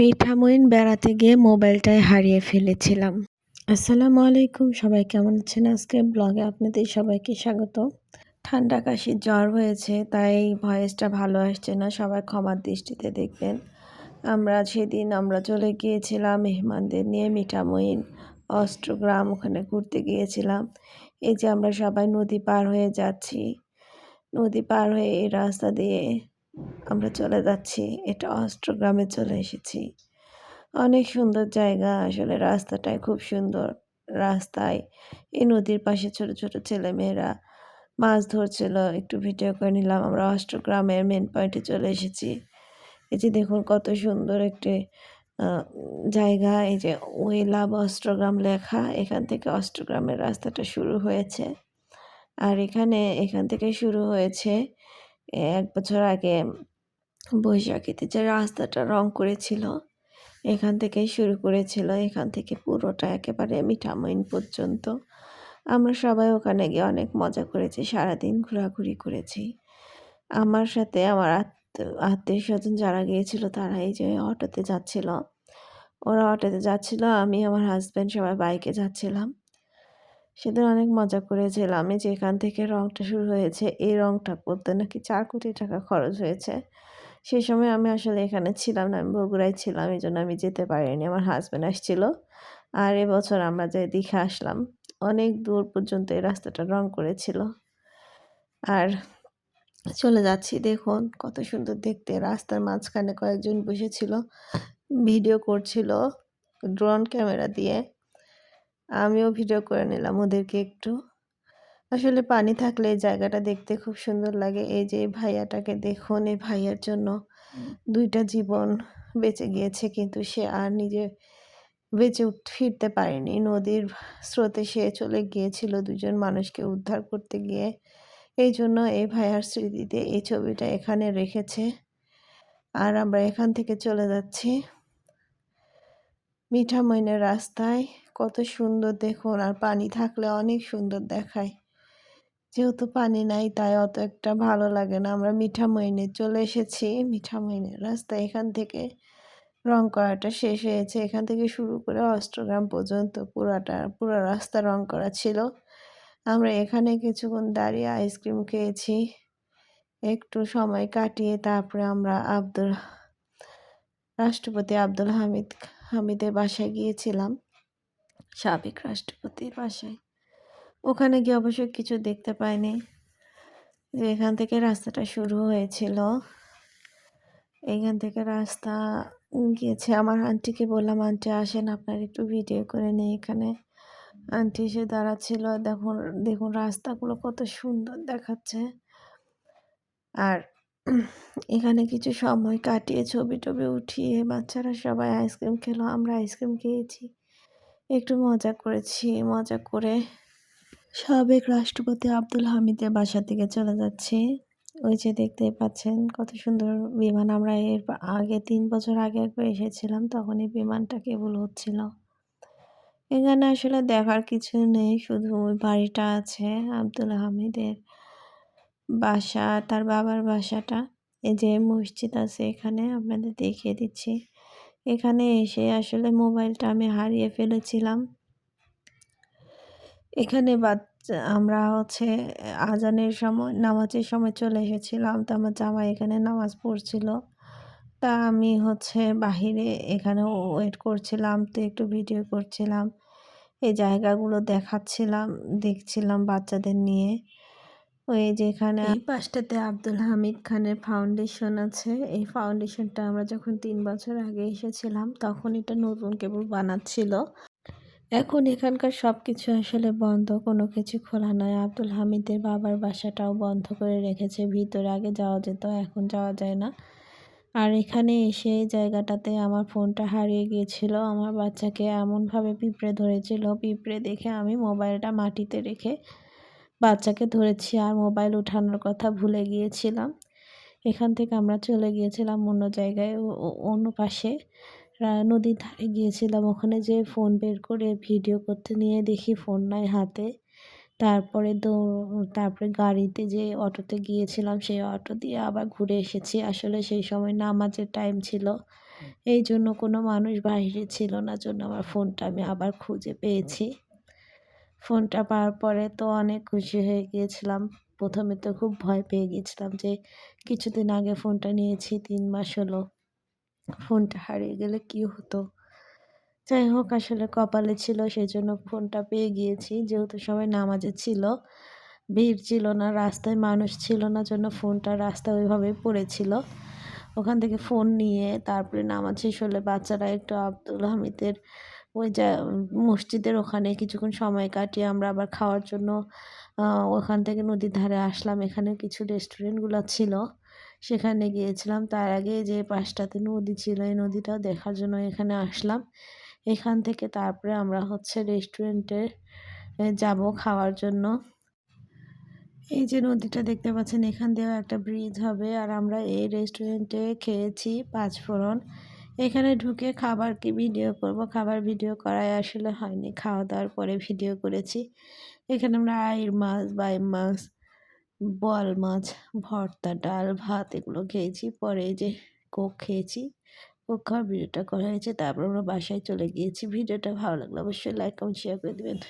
মিঠামইন বেড়াতে গিয়ে মোবাইলটাই হারিয়ে ফেলেছিলাম। আসসালামু আলাইকুম, সবাই কেমন আছেন? আজকে ব্লগে আপনাদের সবাইকে স্বাগত। ঠান্ডা কাশি জ্বর হয়েছে, তাই ভয়েসটা ভালো আসছে না, সবাই ক্ষমার দৃষ্টিতে দেখবেন। আমরা সেদিন আমরা চলে গিয়েছিলাম মেহমানদের নিয়ে মিঠামইন অষ্টগ্রাম ওখানে ঘুরতে গিয়েছিলাম। এই যে আমরা সবাই নদী পার হয়ে যাচ্ছি। নদী পার হয়ে এই রাস্তা দিয়ে আমরা চলে যাচ্ছি। এটা অষ্টগ্রামে চলে এসেছি। অনেক সুন্দর জায়গা। আসলে রাস্তাটাই খুব সুন্দর রাস্তায়। এই নদীর পাশে ছোট ছোট ছেলেমেয়েরা মাছ ধরছিল। একটু ভিডিও করে নিলাম। আমরা অষ্টগ্রামের মেন পয়েন্টে চলে এসেছি। এই যে দেখুন কত সুন্দর একটি জায়গা। এই যে ওই লাভ অষ্টগ্রাম লেখা। এখান থেকে অষ্টগ্রামের রাস্তাটা শুরু হয়েছে। আর এখানে এখান থেকে শুরু হয়েছে এক বছর আগে বৈশাখীতে যে রাস্তাটা রং করেছিল, এখান থেকেই শুরু করেছিল। এখান থেকে পুরোটা একেবারে মিঠামইন পর্যন্ত। আমরা সবাই ওখানে গিয়ে অনেক মজা করেছি, সারাদিন ঘোরাঘুরি করেছি। আমার সাথে আমার আত্মীয় স্বজন যারা গিয়েছিল, তারা এই যে অটোতে যাচ্ছিল। ওরা অটোতে যাচ্ছিল, আমি আমার হাজব্যান্ড সবাই বাইকে যাচ্ছিলাম। সেদিন অনেক মজা করেছিলাম। আমি যেখান থেকে রংটা শুরু হয়েছে, এই রংটা করতে নাকি চার কোটি টাকা খরচ হয়েছে। সেই সময় আমি আসলে এখানে ছিলাম না, আমি বগুড়ায় ছিলাম, এই জন্য আমি যেতে পারিনি। আমার হাজব্যান্ড আসছিল আর এবছর আমরা যে দীঘা আসলাম, অনেক দূর পর্যন্ত এই রাস্তাটা রং করেছিল। আর চলে যাচ্ছি, দেখুন কত সুন্দর দেখতে। রাস্তার মাঝখানে কয়েকজন বসেছিল ভিডিও করছিল ড্রোন ক্যামেরা দিয়ে। আমিও ভিডিও করে নিলাম ওদেরকে একটু। আসলে পানি থাকলে এই জায়গাটা দেখতে খুব সুন্দর লাগে। এই যে ভাইয়াটাকে দেখুন এই ভাইয়ার জন্য দুইটা জীবন বেঁচে গিয়েছে কিন্তু সে আর নিজে বেঁচে ফিরতে পারেনি। নদীর স্রোতে সে চলে গিয়েছিল দুজন মানুষকে উদ্ধার করতে গিয়ে। এই জন্য এই ভাইয়ার স্মৃতিতে এই ছবিটা এখানে রেখেছে। আর আমরা এখান থেকে চলে যাচ্ছি। মিঠা মিঠামইনের রাস্তায়। কত সুন্দর দেখুন, আর পানি থাকলে অনেক সুন্দর দেখায়। যেহেতু পানি নাই, তাই অত একটা ভালো লাগে না। আমরা মিঠা মিঠামইনে চলে এসেছি মিঠা মিঠামইনের রাস্তা এখান থেকে রং করাটা শেষ হয়েছে। এখান থেকে শুরু করে অষ্টগ্রাম পর্যন্ত পুরাটা, পুরো রাস্তা রং করা ছিল। আমরা এখানে কিছুক্ষণ দাঁড়িয়ে আইসক্রিম খেয়েছি। একটু সময় কাটিয়ে তারপরে আমরা আব্দুল, রাষ্ট্রপতি আব্দুল হামিদ, হামিদের বাসায় গিয়েছিলাম। সাবেক রাষ্ট্রপতির বাসায়। ওখানে গিয়ে অবশ্য কিছু দেখতে পাইনি। যে এখান থেকে রাস্তাটা শুরু হয়েছিল। এইখান থেকে রাস্তা গিয়েছে। আমার আন্টিকে বললাম, আন্টি, আসেন, আপনার একটু ভিডিও করে নেই এখানে। আন্টি এসে দাঁড়াচ্ছিল। দেখুন দেখুন রাস্তাগুলো কত সুন্দর দেখাচ্ছে। আর এখানে কিছু সময় কাটিয়ে ছবি টবি উঠিয়ে বাচ্চারা সবাই আইসক্রিম খেলো। আমরা আইসক্রিম খেয়েছি। একটু মজা করেছি, মজা করে সাবেক রাষ্ট্রপতি আব্দুল হামিদের বাসা থেকে চলে যাচ্ছি। ওই যে দেখতে পাচ্ছেন কত সুন্দর বিমান। আমরা এর আগে তিন বছর আগে একবার এসেছিলাম তখন এই বিমানটা কেবল হচ্ছিল। এখানে আসলে দেখার কিছু নেই, শুধু ওই বাড়িটা আছে আব্দুল হামিদের বাসা, তার বাবার বাসাটা। এই যে মসজিদ আছে এখানে, আপনাদের দেখিয়ে দিচ্ছি। এখানে এসে আসলে মোবাইলটা আমি হারিয়ে ফেলেছিলাম। এখানে বাচ্চা আমরা হচ্ছে, আজানের সময়, নামাজের সময় চলে এসেছিলাম তো আমার জামাই এখানে নামাজ পড়ছিল। তা আমি হচ্ছে বাহিরে এখানে ওয়েট করছিলাম, তো একটু ভিডিও করছিলাম। এই জায়গাগুলো দেখাচ্ছিলাম, দেখছিলাম বাচ্চাদের নিয়ে। ওই যেখানে এই পাশটাতে আব্দুল হামিদ খানের ফাউন্ডেশন আছে। এই ফাউন্ডেশনটা আমরা যখন তিন বছর আগে এসেছিলাম, তখন এটা নতুন কেবল বানাচ্ছিল। এখন এখানকার সব কিছু আসলে বন্ধ, কোনো কিছু খোলা নয়। আব্দুল হামিদের বাবার বাসাটাও বন্ধ করে রেখেছে। ভিতরে আগে যাওয়া যেত, এখন যাওয়া যায় না। আর এখানে এসে জায়গাটাতে আমার ফোনটা হারিয়ে গিয়েছিল। আমার বাচ্চাকে এমনভাবে পিঁপড়ে ধরেছিল। পিঁপড়ে দেখে আমি মোবাইলটা মাটিতে রেখে বাচ্চাকে ধরেছি আর মোবাইল উঠানোর কথা ভুলে গিয়েছিলাম। এখান থেকে আমরা চলে গিয়েছিলাম অন্য জায়গায় অন্য পাশে। নদীর ধারে গিয়েছিলাম। ওখানে যে ফোন বের করে ভিডিও করতে নিয়ে দেখি ফোন নাই হাতে। তারপরে দৌড় তারপরে গাড়িতে যে অটোতে গিয়েছিলাম সেই অটো দিয়ে আবার ঘুরে এসেছি। আসলে সেই সময় নামাজের টাইম ছিল। এই জন্য কোনো মানুষ বাইরে ছিল না জন্য আমার ফোনটা আমি আবার খুঁজে পেয়েছি। ফোনটা পাওয়ার পরে তো অনেক খুশি হয়ে গিয়েছিলাম। প্রথমে তো খুব ভয় পেয়ে গিয়েছিলাম যে, কিছুদিন আগে ফোনটা নিয়েছি, তিন মাস হলো। ফোনটা হারিয়ে গেলে কি হতো? যাই হোক, আসলে কপালে ছিল সেই জন্য ফোনটা পেয়ে গিয়েছি। যেহেতু সবাই নামাজে ছিল, ভিড় ছিল না, রাস্তায় মানুষ ছিল না জন্য ফোনটা রাস্তায় ওইভাবেই পড়েছিল। ওখান থেকে ফোন নিয়ে তারপরে নামাজ শেষ হলে বাচ্চারা একটু আব্দুল হামিদের ওই যা মসজিদের ওখানে কিছুক্ষণ সময় কাটিয়ে আমরা আবার খাওয়ার জন্য ওখান থেকে নদীর ধারে আসলাম। এখানে কিছু রেস্টুরেন্টগুলো ছিল। সেখানে গিয়েছিলাম। তার আগে যে পাশটাতে নদী ছিল, এই নদীটাও দেখার জন্য এখানে আসলাম। এখান থেকে তারপরে আমরা হচ্ছে রেস্টুরেন্টে যাব খাওয়ার জন্য। এই যে নদীটা দেখতে পাচ্ছেন, এখান দিয়েও একটা ব্রিজ হবে। আর আমরা এই রেস্টুরেন্টে খেয়েছি পাঁচ পাঁচফোড়ন এখানে ঢুকে খাবার কি ভিডিও করব? খাবার ভিডিও করায় আসলে হয়নি। খাওয়া দাওয়ার পরে ভিডিও করেছি। এখানে আমরা আইর মাছ বাই মাছ, বল মাছ, ভর্তা, ডাল, ভাত এগুলো খেয়েছি। পরে যে কোক খেয়েছি। কোক খাওয়ার ভিডিওটা করা হয়েছে। তারপর আমরা বাসায় চলে গিয়েছি। ভিডিওটা ভালো লাগল অবশ্যই লাইক কমেন্ট শেয়ার করে দেবেন।